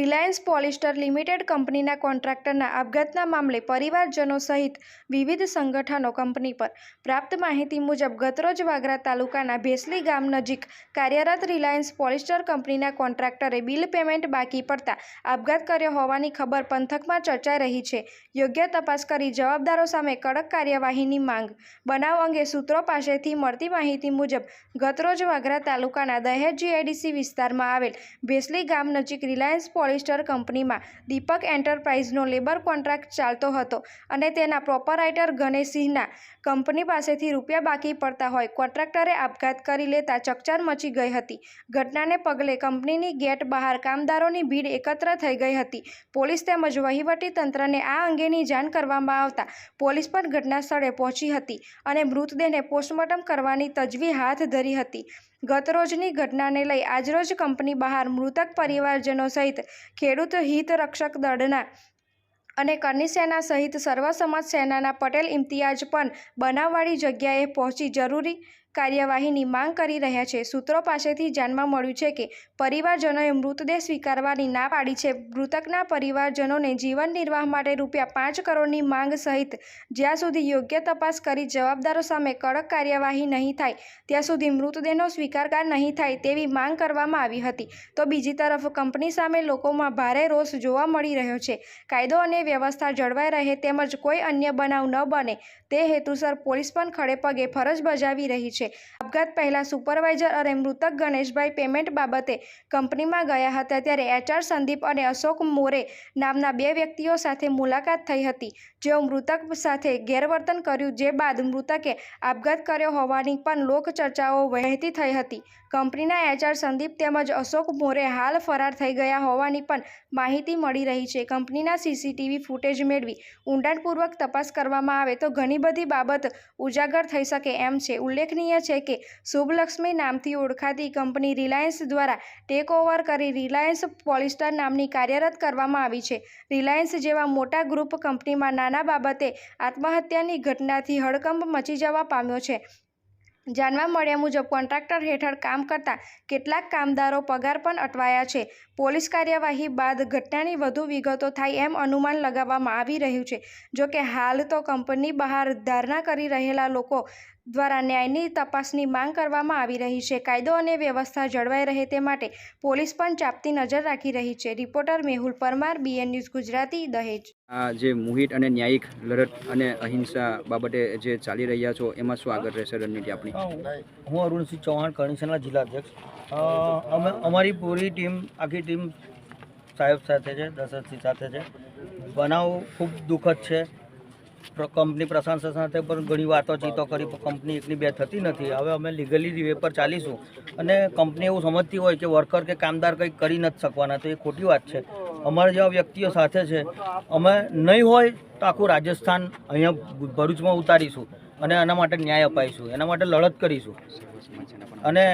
Reliance polyester limited કંપનીના કોન્ટ્રાક્ટરના આપઘાતના મામલે પરિવારજનો સહિત વિવિધ સંગઠનો કંપની પર પ્રાપ્ત માહિતી મુજબ ગતરોજ વાગરા તાલુકાના ભેસલી ગામ નજીક કાર્યરત રિલાયન્સ પોલિસ્ટર કંપનીના કોન્ટ્રાક્ટરે બિલ પેમેન્ટ બાકી પડતા આપઘાત કર્યો હોવાની ખબર પંથકમાં ચર્ચાઈ રહી છે. યોગ્ય તપાસ કરી જવાબદારો સામે કડક કાર્યવાહીની માંગ. બનાવ અંગે સૂત્રો પાસેથી મળતી માહિતી મુજબ, ગતરોજ વાગરા તાલુકાના દહેજ જીઆઈડીસી વિસ્તારમાં આવેલ ભેસલી ગામ નજીક રિલાયન્સ પોલિસ્ટર કંપનીમાં દીપક એન્ટરપ્રાઇઝનો લેબર કોન્ટ્રાક્ટ ચાલતો હતો અને તેના પ્રોપરાઇટર ગણેશસિંહના કંપની પાસેથી રૂપિયા બાકી પડતા હોય કોન્ટ્રાક્ટરે આપઘાત કરી લેતા ચકચાર મચી ગઈ હતી. ઘટનાને પગલે કંપનીની ગેટ બહાર કામદારોની ભીડ એકત્ર થઈ ગઈ હતી. પોલીસ તેમજ વહીવટી તંત્રને આ અંગેની જાણ કરવામાં આવતા પોલીસ પણ ઘટના સ્થળે પહોંચી હતી અને મૃતદેહને પોસ્ટમોર્ટમ કરવાની તજવી હાથ ધરી હતી. ગતરોજની ઘટનાને લઈ આજરોજ કંપની બહાર મૃતક પરિવારજનો સહિત ખેડૂત હિત રક્ષક દળના અને કરણી સેના સહિત સર્વ સમાજ સેનાના પટેલ ઇમ્તિયાજ પણ બનાવવાળી જગ્યાએ પહોંચી જરૂરી કાર્યવાહીની માંગ કરી રહ્યા છે. સૂત્રો પાસેથી જાણવા મળ્યું છે કે, પરિવારજનોએ મૃતદેહ સ્વીકારવાની ના પાડી છે. મૃતકના પરિવારજનોને જીવન નિર્વાહ માટે રૂપિયા પાંચ કરોડની માંગ સહિત જ્યાં સુધી યોગ્ય તપાસ કરી જવાબદારો સામે કડક કાર્યવાહી નહીં થાય, ત્યાં સુધી મૃતદેહનો સ્વીકારકાર નહીં થાય તેવી માંગ કરવામાં આવી હતી. તો બીજી તરફ, કંપની સામે લોકોમાં ભારે રોષ જોવા મળી રહ્યો છે. કાયદો અને વ્યવસ્થા જળવાઈ રહે તેમજ કોઈ અન્ય બનાવ ન બને, તે હેતુસર પોલીસ પણ ખડે પગે ફરજ બજાવી રહી છે. આપઘાત પહેલા સુપરવાઇઝર અને મૃતક ગણેશભાઈ પેમેન્ટ બાબતે કંપનીમાં ગયા હતા ત્યારે એચઆર સંદીપ અને અશોક મોરે નામના બે વ્યક્તિઓ સાથે મુલાકાત થઈ હતી. જેઓ મૃતક સાથે ગેરવર્તન કર્યું, જે બાદ મૃતકે આપઘાત કર્યો હોવાની પણ લોકચર્ચાઓ વહેતી થઈ હતી. કંપનીના એચઆર સંદીપ તેમજ અશોક મોરે હાલ ફરાર થઈ ગયા હોવાની પણ માહિતી મળી રહી છે. કંપનીના સીસીટીવી ફૂટેજ મેળવી ઊંડાણપૂર્વક તપાસ કરવામાં આવે તો ઘણી બધી બાબત ઉજાગર થઈ શકે એમ છે. ઉલ્લેખનીય છે કે શુભલક્ષ્મી નામથી ઓળખાતી કંપની રિલાયન્સ દ્વારા ટેક ઓવર કરી રિલાયન્સ પોલિસ્ટર નામની કાર્યરત કરવામાં આવી છે. રિલાયન્સ જેવા મોટા ગ્રુપ કંપનીમાં નાના બાબતે આત્મહત્યાની ઘટનાથી હડકંપ મચી જવા પામ્યો છે. જાણવા મળ્યા મુજબ કોન્ટ્રાક્ટર હેઠળ કામ કરતા કેટલાક કામદારો પગાર પણ અટવાયા છે. પોલીસ કાર્યવાહી બાદ ઘટનાની વધુ વિગતો થાય એમ અનુમાન લગાવવામાં આવી રહ્યું છે. જો કે હાલ તો કંપની બહાર ધારણા કરી રહેલા લોકો દ્વારા ન્યાયની તપાસની માંગ કરવામાં આવી રહી છે. કાયદો અને વ્યવસ્થા જળવાઈ રહે તે માટે પોલીસ પણ ચાપતી નજર રાખી રહી છે. Reporter Mehul Parmar BN news Gujarati Dahej. આ જે મુહિત અને ન્યાયિક લડત અને અહિંસા બાબતે જે ચાલી રહ્યા છો એમાં શું આગળ રહેશે રણનીતિ આપણી હું અરુણસિંહ ચૌહાણ કરણીસરના જિલ્લા અધ્યક્ષ અમે અમારી પૂરી ટીમ આખી ટીમ સાહેબ સાથે છે દશરથસિંહ સાથે છે. બનાવ ખૂબ દુઃખદ છે. કંપની પ્રશાસન સાથે પણ ઘણી વાતોચીતો કરી. કંપની એકની બે થતી નથી. હવે અમે લીગલી વે પર ચાલીશું અને કંપની એવું સમજતી હોય કે વર્કર કે કામદાર કંઈક કરી નથી શકવાના, તો એ ખોટી વાત છે. અમારા જેવા વ્યક્તિઓ સાથે છે. અમે નહીં હોય તો આખું રાજસ્થાન અહીંયા ભરૂચમાં ઉતારીશું અને એના માટે ન્યાય અપાઈશું. એના માટે લડત કરીશું. અને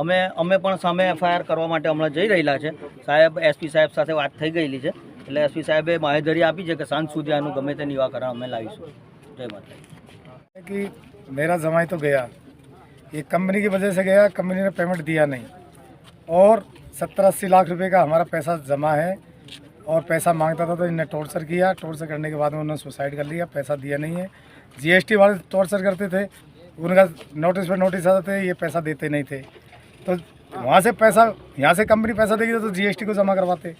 અમે અમે પણ સામે એફઆઈઆર કરવા માટે હમણાં જઈ રહેલા છે. સાહેબ એસપી સાહેબ સાથે વાત થઈ ગયેલી છે. એટલે એસપી સાહેબે બાંહેધરી આપી છે કે સાંજ સુધી આનું ગમે તે નિવાકરણ અમે લાવીશું જય માતા कि मेरा जमाई तो गया ये कंपनी की वजह से गया कंपनी ने पेमेंट दिया नहीं और सत्तर अस्सी लाख रुपए का हमारा पैसा जमा है और पैसा मांगता था तो इन्हें टॉर्चर किया टॉर्चर करने के बाद में उन्होंने सुसाइड कर लिया पैसा दिया नहीं है जीएसटी वाले टॉर्चर करते थे उनका नोटिस पे नोटिस आते थे ये पैसा देते नहीं थे तो वहाँ से पैसा यहाँ से कंपनी पैसा देगी तो जीएसटी को जमा करवाते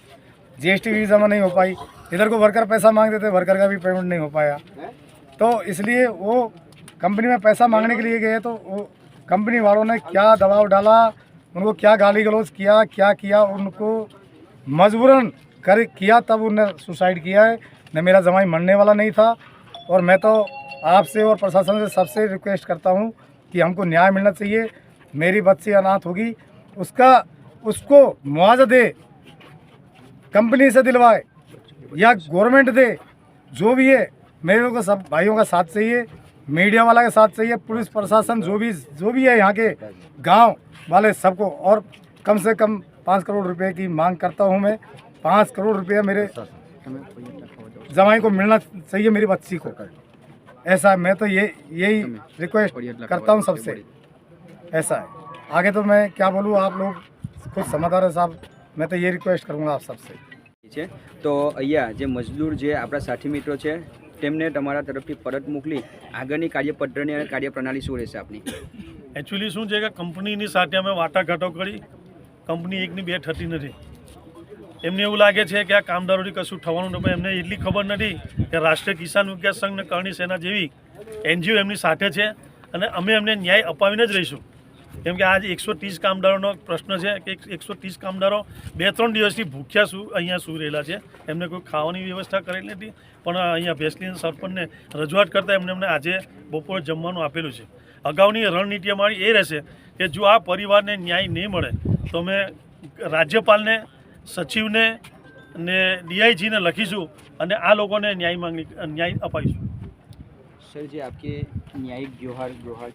जीएसटी भी जमा नहीं हो पाई। इधर को वर्कर पैसा मांगते थे वर्कर का भी पेमेंट नहीं हो पाया। तो इसलिए वो कंपनी में पैसा मांगने के लिए गए तो वो कंपनी वालों ने क्या दबाव डाला उनको क्या गाली गलौज किया क्या किया उनको मजबूरन कर किया तब उन्होंने सुसाइड किया है। न मेरा जमाई मरने वाला नहीं था। और मैं तो आपसे और प्रशासन से सबसे रिक्वेस्ट करता हूँ कि हमको न्याय मिलना चाहिए। मेरी बच्ची अनाथ होगी। उसका उसको मुआवजा दे कंपनी से दिलवाए या गवर्नमेंट दे, जो भी है, मेरे को सब भाइयों का साथ चाहिए, मीडिया वाला का साथ चाहिए, पुलिस प्रशासन जो भी जो भी है यहाँ के गाँव वाले सबको, और कम से कम पाँच करोड़ रुपए की मांग करता हूँ मैं। पाँच करोड़ रुपया मेरे जमाई को मिलना चाहिए मेरी बच्ची को। ऐसा मैं तो ये, यही रिक्वेस्ट करता हूँ सबसे। ऐसा है। आगे तो मैं क्या बोलूँ, आप लोग खुद समझदार है साहब। मैं तो ये रिक्वेस्ट करूँगा आप सबसे છે તો અહીંયા જે મજદૂર જે આપણા સાથી મિત્રો છે તેમને તમારા તરફથી પરત મોકલી આગળની કાર્યપદ્ધતિ અને કાર્યપ્રણાલી શું રહેશે આપની એકચ્યુઅલી શું છે કે કંપનીની સાથે અમે વાટાઘાટો કરી કંપની એકની બે થતી નથી એમને એવું લાગે છે કે આ કામદારોથી કશું થવાનું નથી પણ એમને એટલી ખબર નથી કે રાષ્ટ્રીય કિસાન વિકાસ સંઘ અને કરણી સેના જેવી એનજીઓ એમની સાથે છે અને અમે એમને ન્યાય અપાવીને જ રહીશું કેમ કે આજે એકસો ત્રીસ કામદારોનો પ્રશ્ન છે કે એકસો ત્રીસ કામદારો બે ત્રણ દિવસથી ભૂખ્યા શું અહીંયા શું રહેલા છે. એમને કોઈ ખાવાની વ્યવસ્થા કરેલી નથી. પણ અહીંયા ભેસલીન સરપંચને રજૂઆત કરતાં એમને એમને આજે બપોરે જમવાનું આપેલું છે. અગાઉની રણનીતિ અમારી એ રહેશે કે જો આ પરિવારને ન્યાય નહીં મળે, તો અમે રાજ્યપાલને, સચિવને ને ડીઆઈજીને લખીશું અને આ લોકોને ન્યાય માંગણી ન્યાય અપાવીશું. સર જે આપકે ન્યાયિક જોહાર જોહાર